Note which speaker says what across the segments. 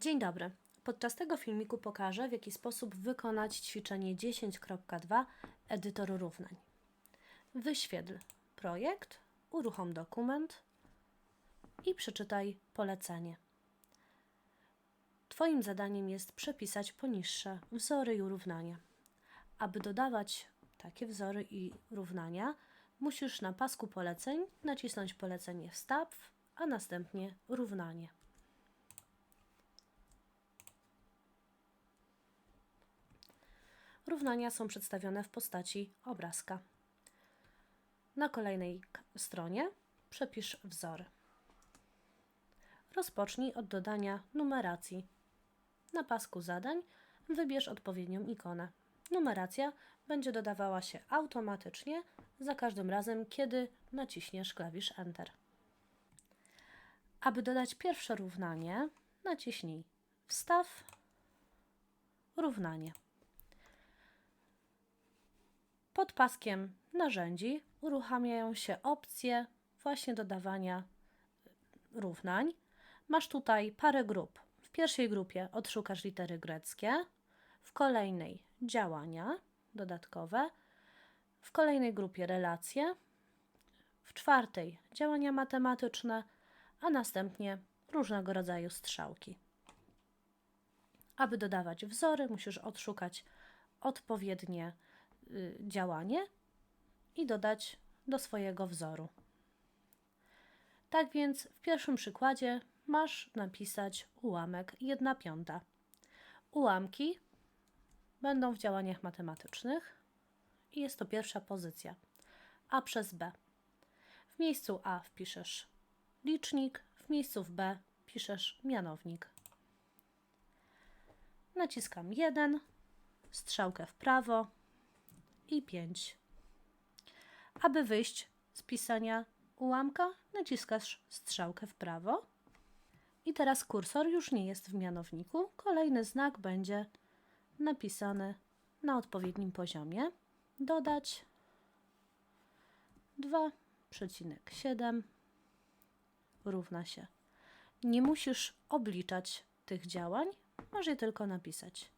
Speaker 1: Dzień dobry. Podczas tego filmiku pokażę, w jaki sposób wykonać ćwiczenie 10.2 Edytor równań. Wyświetl projekt, uruchom dokument i przeczytaj polecenie. Twoim zadaniem jest przepisać poniższe wzory i równania. Aby dodawać takie wzory i równania, musisz na pasku poleceń nacisnąć polecenie Wstaw, a następnie równanie. Równania są przedstawione w postaci obrazka. Na kolejnej stronie przepisz wzory. Rozpocznij od dodania numeracji. Na pasku zadań wybierz odpowiednią ikonę. Numeracja będzie dodawała się automatycznie za każdym razem, kiedy naciśniesz klawisz Enter. Aby dodać pierwsze równanie, naciśnij Wstaw, równanie. Pod paskiem narzędzi uruchamiają się opcje właśnie dodawania równań. Masz tutaj parę grup. W pierwszej grupie odszukasz litery greckie, w kolejnej działania dodatkowe, w kolejnej grupie relacje, w czwartej działania matematyczne, a następnie różnego rodzaju strzałki. Aby dodawać wzory, musisz odszukać odpowiednie działanie i dodać do swojego wzoru. Tak więc w pierwszym przykładzie masz napisać ułamek 1 piąta. Ułamki będą w działaniach matematycznych i jest to pierwsza pozycja. A przez B. W miejscu A wpiszesz licznik, w miejscu w B piszesz mianownik. Naciskam 1, strzałkę w prawo i 5. Aby wyjść z pisania ułamka, naciskasz strzałkę w prawo. I teraz kursor już nie jest w mianowniku. Kolejny znak będzie napisany na odpowiednim poziomie. Dodać 2,7 równa się. Nie musisz obliczać tych działań, możesz je tylko napisać.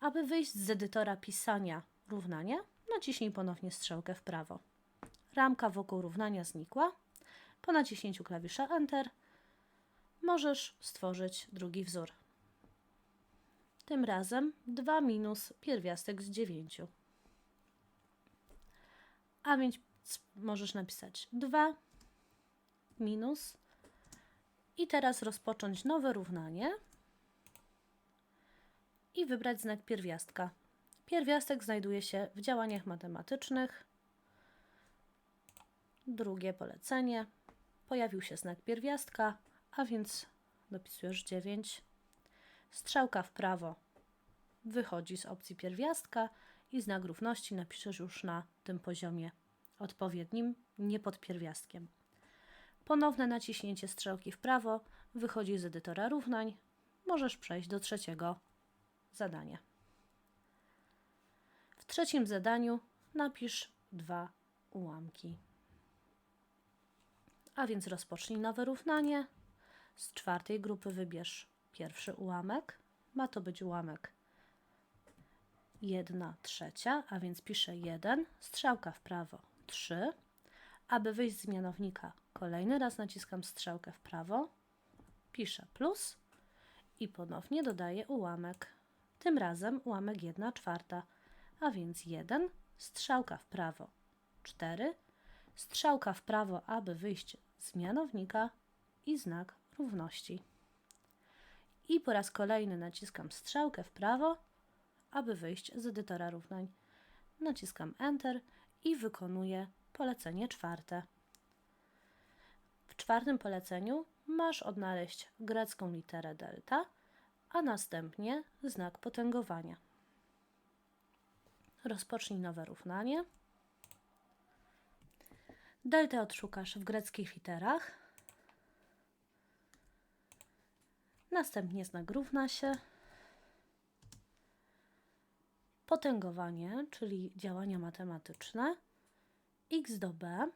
Speaker 1: Aby wyjść z edytora pisania równania, naciśnij ponownie strzałkę w prawo. Ramka wokół równania znikła. Po naciśnięciu klawisza Enter możesz stworzyć drugi wzór. Tym razem 2 minus pierwiastek z 9. A więc możesz napisać 2 minus i teraz rozpocząć nowe równanie i wybrać znak pierwiastka. Pierwiastek znajduje się w działaniach matematycznych. Drugie polecenie. Pojawił się znak pierwiastka, a więc dopisujesz 9. Strzałka w prawo wychodzi z opcji pierwiastka i znak równości napiszesz już na tym poziomie odpowiednim, nie pod pierwiastkiem. Ponowne naciśnięcie strzałki w prawo wychodzi z edytora równań. Możesz przejść do trzeciego zadania. Trzecim zadaniu napisz dwa ułamki. A więc rozpocznij nowe równanie. Z czwartej grupy wybierz pierwszy ułamek. Ma to być ułamek 1 trzecia, a więc piszę 1, strzałka w prawo 3. Aby wyjść z mianownika, kolejny raz naciskam strzałkę w prawo, piszę plus i ponownie dodaję ułamek. Tym razem ułamek 1 czwarta, a więc 1, strzałka w prawo 4, strzałka w prawo, aby wyjść z mianownika i znak równości. I po raz kolejny naciskam strzałkę w prawo, aby wyjść z edytora równań. Naciskam Enter i wykonuję polecenie czwarte. W czwartym poleceniu masz odnaleźć grecką literę delta, a następnie znak potęgowania. Rozpocznij nowe równanie. Deltę odszukasz w greckich literach. Następnie znak równa się. Potęgowanie, czyli działania matematyczne. x do b.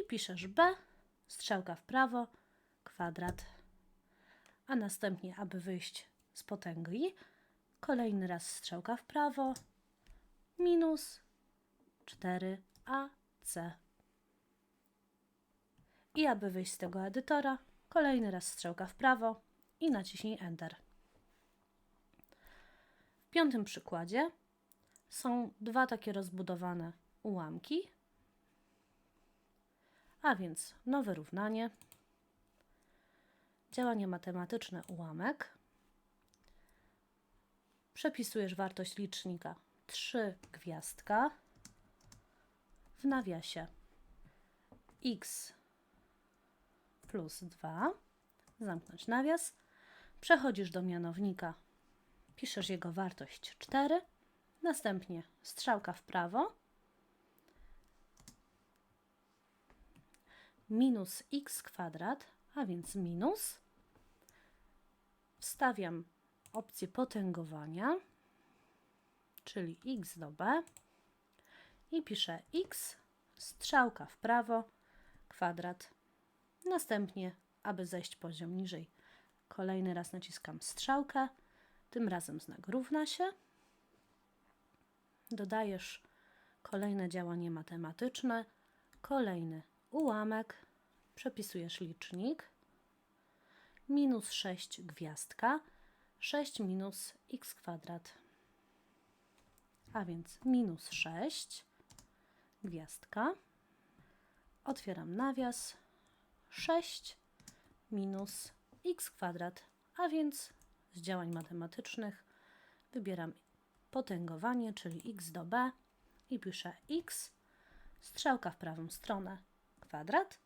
Speaker 1: I piszesz b, strzałka w prawo, kwadrat. a następnie, aby wyjść z potęgi, kolejny raz strzałka w prawo, minus 4AC. I aby wyjść z tego edytora, kolejny raz strzałka w prawo i naciśnij Enter. W piątym przykładzie są dwa takie rozbudowane ułamki, a więc nowe równanie, działanie matematyczne ułamek, przepisujesz wartość licznika. 3 gwiazdka, w nawiasie. X plus 2, zamknąć nawias, przechodzisz do mianownika, piszesz jego wartość 4, następnie strzałka w prawo, minus x kwadrat, a więc minus, wstawiam opcję potęgowania, czyli x do b i piszę x, strzałka w prawo, kwadrat. Następnie, aby zejść poziom niżej, kolejny raz naciskam strzałkę, tym razem znak równa się. Dodajesz kolejne działanie matematyczne, kolejny ułamek, przepisujesz licznik, minus 6 gwiazdka, 6 minus x kwadrat, a więc minus 6 gwiazdka, otwieram nawias, 6 minus x kwadrat, a więc z działań matematycznych wybieram potęgowanie, czyli x do b i piszę x, strzałka w prawą stronę, kwadrat.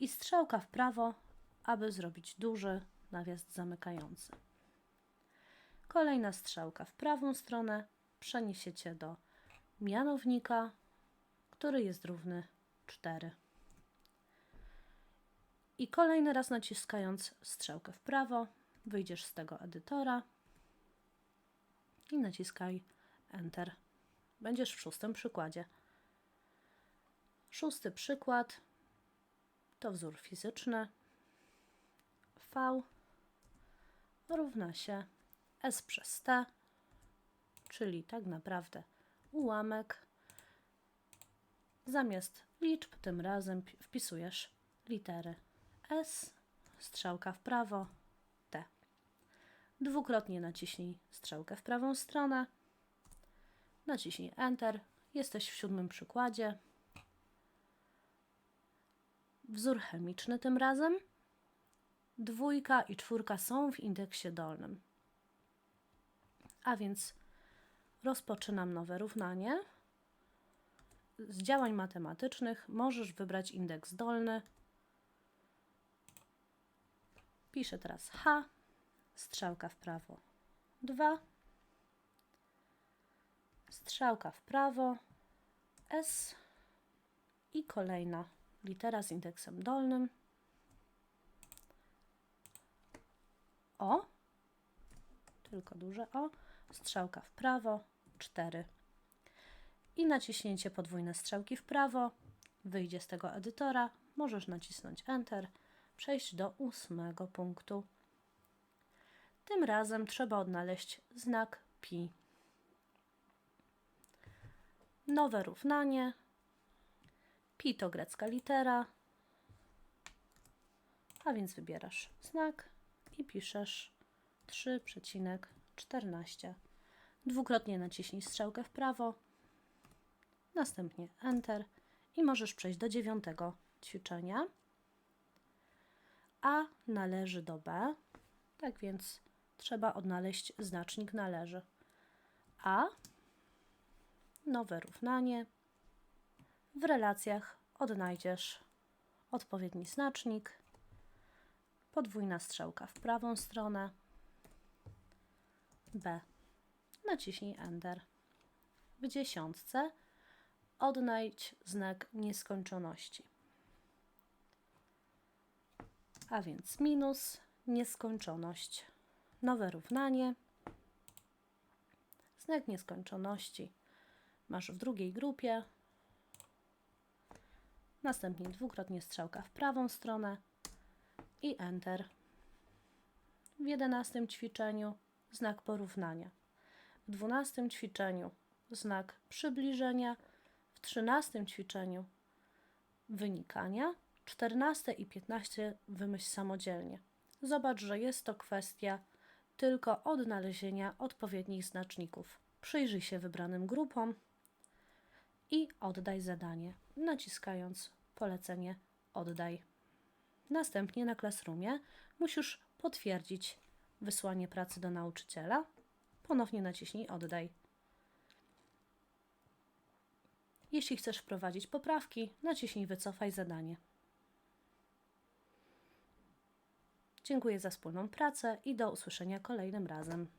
Speaker 1: I strzałka w prawo, aby zrobić duży nawias zamykający. Kolejna strzałka w prawą stronę przeniesiecie do mianownika, który jest równy 4. I kolejny raz naciskając strzałkę w prawo, wyjdziesz z tego edytora i naciskaj Enter. Będziesz w szóstym przykładzie. Szósty przykład to wzór fizyczny. V równa się S przez T, czyli tak naprawdę ułamek. Zamiast liczb tym razem wpisujesz litery S, strzałka w prawo, T. Dwukrotnie naciśnij strzałkę w prawą stronę, naciśnij Enter. Jesteś w siódmym przykładzie. Wzór chemiczny tym razem. Dwójka i czwórka są w indeksie dolnym. A więc rozpoczynam nowe równanie. Z działań matematycznych możesz wybrać indeks dolny. Piszę teraz H, strzałka w prawo 2, strzałka w prawo S i kolejna litera z indeksem dolnym. O, tylko duże O, strzałka w prawo, 4. I naciśnięcie podwójne strzałki w prawo wyjdzie z tego edytora. Możesz nacisnąć Enter, przejść do ósmego punktu. Tym razem trzeba odnaleźć znak pi. Nowe równanie Pi to grecka litera, a więc wybierasz znak i piszesz 3,14. Dwukrotnie naciśnij strzałkę w prawo, następnie Enter i możesz przejść do dziewiątego ćwiczenia. A należy do B, tak więc trzeba odnaleźć znacznik należy. A, nowe równanie, w relacjach odnajdziesz odpowiedni znacznik, podwójna strzałka w prawą stronę, B. Naciśnij Enter. W dziesiątce odnajdź znak nieskończoności. A więc minus nieskończoność. Nowe równanie. Znak nieskończoności masz w drugiej grupie, Następnie dwukrotnie strzałka w prawą stronę i Enter. W jedenastym ćwiczeniu znak porównania, w dwunastym ćwiczeniu znak przybliżenia, w trzynastym ćwiczeniu wynikania, czternaste i piętnaście wymyśl samodzielnie. Zobacz, że jest to kwestia tylko odnalezienia odpowiednich znaczników. Przyjrzyj się wybranym grupom i oddaj zadanie, naciskając polecenie oddaj. Następnie na Classroomie musisz potwierdzić wysłanie pracy do nauczyciela. Ponownie naciśnij oddaj. Jeśli chcesz wprowadzić poprawki, naciśnij wycofaj zadanie. Dziękuję za wspólną pracę i do usłyszenia kolejnym razem.